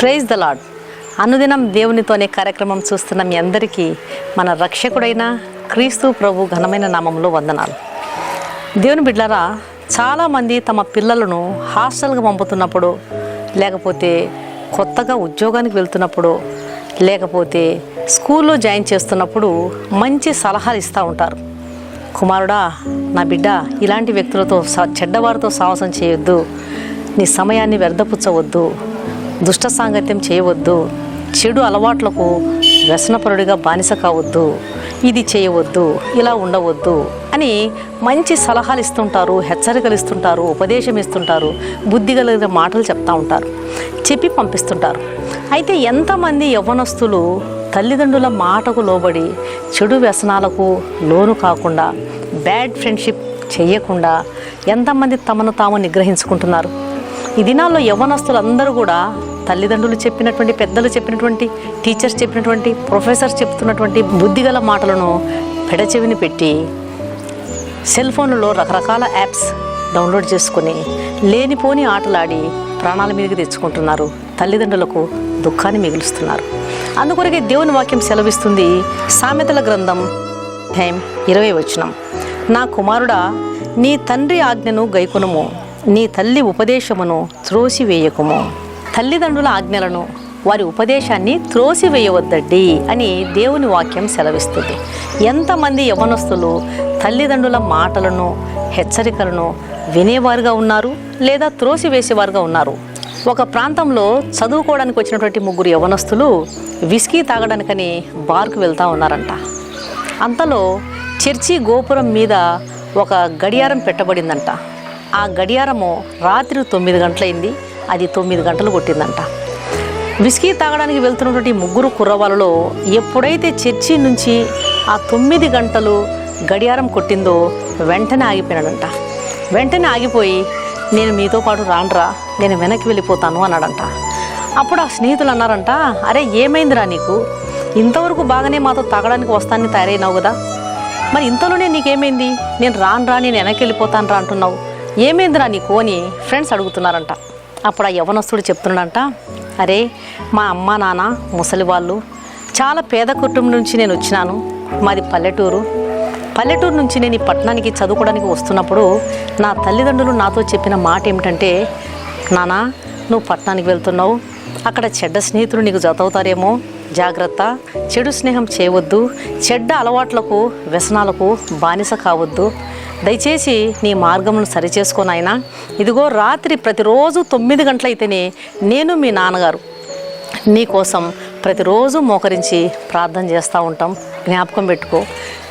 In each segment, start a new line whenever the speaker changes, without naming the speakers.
Praise the lord అనుదినం దేవునితోనే కార్యక్రమం చూస్తున్న మీ అందరికీ మన రక్షకుడైన క్రీస్తు ప్రభు ఘనమైన నామంలో వందనాలు. దేవుని బిడ్డలారా చాలామంది తమ పిల్లలను హాస్టల్కి పంపుతున్నప్పుడు లేకపోతే కొత్తగా ఉద్యోగానికి వెళ్తున్నప్పుడు లేకపోతే స్కూల్లో జాయిన్ చేస్తున్నప్పుడు మంచి సలహాలు ఇస్తూ ఉంటారు. కుమారుడా నా బిడ్డ ఇలాంటి వ్యక్తులతో చెడ్డవారితో సాహసం చేయొద్దు. నీ సమయాన్ని వ్యర్థపుచ్చవద్దు. దుష్ట సాంగత్యం చేయవద్దు. చెడు అలవాట్లకు వ్యసనపరుడిగా బానిస కావద్దు. ఇది చేయవద్దు. ఇలా ఉండవద్దు అని మంచి సలహాలు ఇస్తుంటారు హెచ్చరికలు ఇస్తుంటారు ఉపదేశం ఇస్తుంటారు బుద్ధి కలిగిన మాటలు చెప్తా ఉంటారు చెప్పి పంపిస్తుంటారు. అయితే ఎంతమంది యవ్వనస్తులు తల్లిదండ్రుల మాటకు లోబడి చెడు వ్యసనాలకు లోను కాకుండా బ్యాడ్ ఫ్రెండ్షిప్ చేయకుండా ఎంతమంది తమను తాము నిగ్రహించుకుంటున్నారు? ఈ దినాల్లో యవ్వనస్తులు అందరూ కూడా తల్లిదండ్రులు చెప్పినటువంటి పెద్దలు చెప్పినటువంటి టీచర్స్ చెప్పినటువంటి ప్రొఫెసర్స్ చెప్తున్నటువంటి బుద్ధిగల మాటలను పెడచెవిని పెట్టి సెల్ ఫోన్లలో రకరకాల యాప్స్ డౌన్లోడ్ చేసుకుని లేనిపోని ఆటలాడి ప్రాణాల మీదకి తెచ్చుకుంటున్నారు. తల్లిదండ్రులకు దుఃఖాన్ని మిగులుస్తున్నారు. అందుకొరకే దేవుని వాక్యం సెలవిస్తుంది సామెతల గ్రంథం టైం ఇరవై వచనం. నా కుమారుడా నీ తండ్రి ఆజ్ఞను గైకొనుము. నీ తల్లి ఉపదేశమును త్రోసివేయకుము. తల్లిదండ్రుల ఆజ్ఞలను వారి ఉపదేశాన్ని త్రోసివేయవద్దండి అని దేవుని వాక్యం సెలవిస్తుంది. ఎంతమంది యవనస్తులు తల్లిదండ్రుల మాటలను హెచ్చరికలను వినేవారుగా ఉన్నారు లేదా త్రోసివేసేవారుగా ఉన్నారు? ఒక ప్రాంతంలో చదువుకోవడానికి వచ్చినటువంటి ముగ్గురు యవనస్తులు విస్కీ తాగడానికని బార్కు వెళ్తూ ఉన్నారంట. అంతలో చర్చి గోపురం మీద ఒక గడియారం పెట్టబడిందంట. ఆ గడియారము రాత్రి తొమ్మిది గంటలైంది. అది తొమ్మిది గంటలు కొట్టిందంట. విస్కీ తాగడానికి వెళ్తున్నటువంటి ముగ్గురు కుర్రవాళ్ళలో ఎప్పుడైతే చర్చి నుంచి ఆ తొమ్మిది గంటలు గడియారం కొట్టిందో వెంటనే ఆగిపోయినాడంట. వెంటనే ఆగిపోయి నేను మీతో పాటు రాండ్రా నేను వెనక్కి వెళ్ళిపోతాను అన్నాడంట. అప్పుడు ఆ స్నేహితులు అన్నారంట అరే ఏమైందిరా నీకు? ఇంతవరకు బాగానే మాతో తాగడానికి వస్తానని తయారైనావు కదా. మరి ఇంతలోనే నీకేమైంది? నేను రానురా నేను వెనక్కి వెళ్ళిపోతాను రా అంటున్నావు. ఏమైందిరా నీకు? అని ఫ్రెండ్స్ అడుగుతున్నారంట. అప్పుడు ఆ యవనస్తుడు చెప్తున్నాడంట అరే మా అమ్మ నాన్న ముసలి వాళ్ళు చాలా పేద కుటుంబం నుంచి నేను వచ్చినాను. మాది పల్లెటూరు. పల్లెటూరు నుంచి నేను ఈ పట్టణానికి చదువుకోవడానికి వస్తున్నప్పుడు నా తల్లిదండ్రులు నాతో చెప్పిన మాట ఏమిటంటే నానా నువ్వు పట్టణానికి వెళ్తున్నావు. అక్కడ చెడ్డ స్నేహితులు నీకు జతవుతారేమో జాగ్రత్త. చెడు స్నేహం చేయవద్దు. చెడ్డ అలవాట్లకు వ్యసనాలకు బానిస కావద్దు. దయచేసి నీ మార్గమును సరిచేసుకోనైనా ఇదిగో రాత్రి ప్రతిరోజు తొమ్మిది గంటలైతేనే నేను మీ నాన్నగారు. నీకోసం ప్రతిరోజు మోకరించి ప్రార్థన చేస్తూ ఉంటాం. జ్ఞాపకం పెట్టుకో.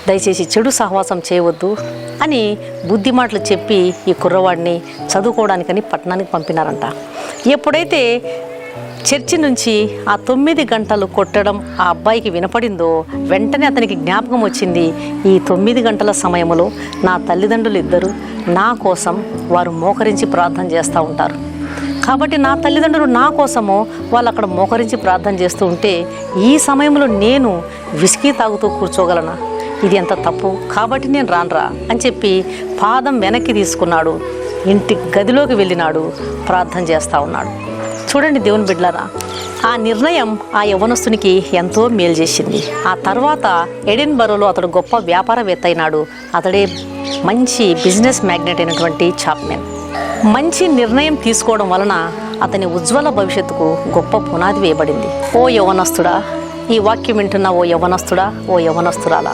దయచేసి చెడు సహవాసం చేయవద్దు అని బుద్ధి మాటలు చెప్పి ఈ కుర్రవాడిని చదువుకోవడానికని పట్టణానికి పంపినారంట. ఎప్పుడైతే చర్చి నుంచి ఆ తొమ్మిది గంటలు కొట్టడం ఆ అబ్బాయికి వినపడిందో వెంటనే అతనికి జ్ఞాపకం వచ్చింది. ఈ తొమ్మిది గంటల సమయంలో నా తల్లిదండ్రులు ఇద్దరు నా కోసం వారు మోకరించి ప్రార్థన చేస్తూ ఉంటారు. కాబట్టి నా తల్లిదండ్రులు నా కోసము వాళ్ళు అక్కడ మోకరించి ప్రార్థన చేస్తూ ఉంటే ఈ సమయంలో నేను విసికి తాగుతూ కూర్చోగలనా? ఇది ఎంత తప్పు? కాబట్టి నేను రానురా అని చెప్పి పాదం వెనక్కి తీసుకున్నాడు. ఇంటి గదిలోకి వెళ్ళినాడు. ప్రార్థన చేస్తూ ఉన్నాడు. చూడండి దేవుని బిడ్డలారా ఆ నిర్ణయం ఆ యవనస్తునికి ఎంతో మేలు చేసింది. ఆ తర్వాత ఎడిన్బరోలో అతడు గొప్ప వ్యాపారవేత్త అయినాడు. అతడే మంచి బిజినెస్ మ్యాగ్నెట్ అయినటువంటి చాప్మెన్. మంచి నిర్ణయం తీసుకోవడం వలన అతని ఉజ్వల భవిష్యత్తుకు గొప్ప పునాది వేయబడింది. ఓ యవనస్తుడా ఈ వాక్యం వింటున్న ఓ యవనస్తుడా ఓ యవనస్తురాలా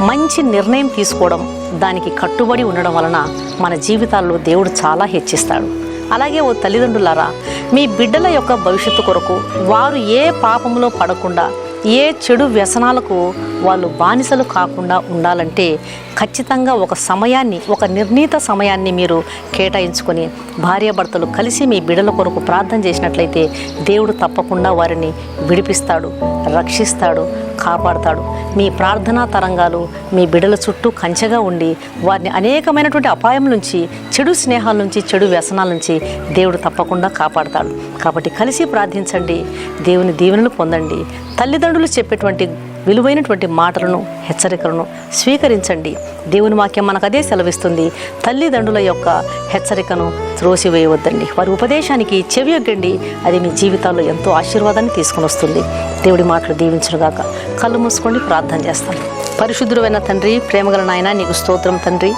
మంచి నిర్ణయం తీసుకోవడం దానికి కట్టుబడి ఉండడం వలన మన జీవితాల్లో దేవుడు చాలా హెచ్చిస్తాడు. అలాగే ఓ తల్లిదండ్రులారా మీ బిడ్డల యొక్క భవిష్యత్తు కొరకు వారు ఏ పాపంలో పడకుండా ఏ చెడు వ్యసనాలకు వాళ్ళు బానిసలు కాకుండా ఉండాలంటే ఖచ్చితంగా ఒక సమయాన్ని ఒక నిర్ణీత సమయాన్ని మీరు కేటాయించుకొని భార్యాభర్తలు కలిసి మీ బిడ్డల కొరకు ప్రార్థన చేసినట్లయితే దేవుడు తప్పకుండా వారిని విడిపిస్తాడు రక్షిస్తాడు కాపాడతాడు. మీ ప్రార్థనా తరంగాలు మీ బిడల చుట్టూ కంచెగా ఉండి వారిని అనేకమైనటువంటి అపాయం నుంచి చెడు స్నేహాల నుంచి చెడు వ్యసనాల నుంచి దేవుడు తప్పకుండా కాపాడతాడు. కాబట్టి కలిసి ప్రార్థించండి దేవుని దీవెనలు పొందండి. తల్లిదండ్రులు చెప్పేటువంటి విలువైనటువంటి మాటలను హెచ్చరికలను స్వీకరించండి. దేవుని వాక్యం మనకు అదే సెలవిస్తుంది. తల్లిదండ్రుల యొక్క హెచ్చరికను త్రోసివేయవద్దండి. వారి ఉపదేశానికి చెవియొగ్గండి. అది మీ జీవితాల్లో ఎంతో ఆశీర్వాదాన్ని తీసుకుని వస్తుంది. దేవుడి మాటలు దీవించుగాక కళ్ళు మూసుకొని ప్రార్థన చేస్తాను పరిశుద్ధుడైన తండ్రి ప్రేమగల నాయన నీకు స్తోత్రం తండ్రి.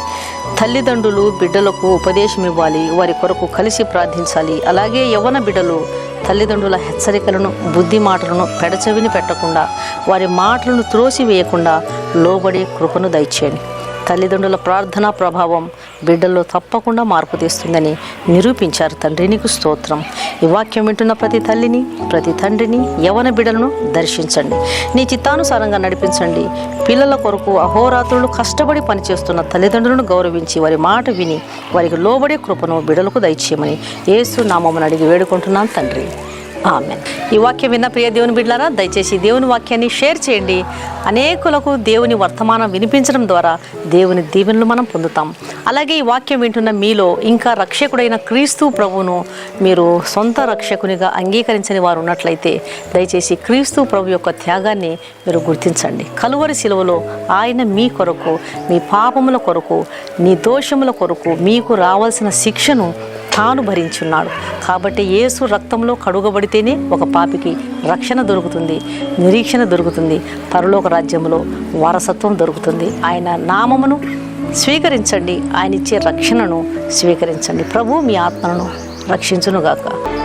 తల్లిదండ్రులు బిడ్డలకు ఉపదేశం ఇవ్వాలి. వారి కొరకు కలిసి ప్రార్థించాలి. అలాగే యవ్వన బిడ్డలు తల్లిదండ్రుల హెచ్చరికలను బుద్ధి మాటలను పెడచెవిని పెట్టకుండా వారి మాటలను త్రోసివేయకుండా లోబడి కృపను దయచేయండి. తల్లిదండ్రుల ప్రార్థనా ప్రభావం బిడ్డల్లో తప్పకుండా మార్పు తెస్తుందని నిరూపించారు తండ్రి. నీకు స్తోత్రం. ఈ వాక్యం వింటున్న ప్రతి తల్లిని ప్రతి తండ్రిని యవన బిడ్డలను దర్శించండి. నీ చిత్తానుసారంగా నడిపించండి. పిల్లల కొరకు అహోరాత్రులు కష్టపడి పనిచేస్తున్న తల్లిదండ్రులను గౌరవించి వారి మాట విని వారికి లోబడే కృపను బిడ్డలకు దయచేయమని యేసు నామమును అడిగి వేడుకుంటున్నాను తండ్రి. ఆమె ఈ వాక్యం విన్న ప్రియ దేవుని బిడ్డారా దయచేసి దేవుని వాక్యాన్ని షేర్ చేయండి. అనేకులకు దేవుని వర్తమానం వినిపించడం ద్వారా దేవుని దీవెనలు మనం పొందుతాం. అలాగే ఈ వాక్యం వింటున్న మీలో ఇంకా రక్షకుడైన క్రీస్తు ప్రభువును మీరు సొంత రక్షకునిగా అంగీకరించని వారు ఉన్నట్లయితే దయచేసి క్రీస్తు ప్రభు యొక్క త్యాగాన్ని మీరు గుర్తించండి. కలువరి శిలువలో ఆయన మీ కొరకు మీ పాపముల కొరకు నీ దోషముల కొరకు మీకు రావాల్సిన శిక్షను తాను భరించున్నాడు. కాబట్టి యేసు రక్తంలో కడుగబడితేనే ఒక పాపికి రక్షణ దొరుకుతుంది నిరీక్షణ దొరుకుతుంది పరలోక రాజ్యంలో వారసత్వం దొరుకుతుంది. ఆయన నామమును స్వీకరించండి. ఆయన ఇచ్చే రక్షణను స్వీకరించండి. ప్రభు మీ ఆత్మను రక్షించునుగాక.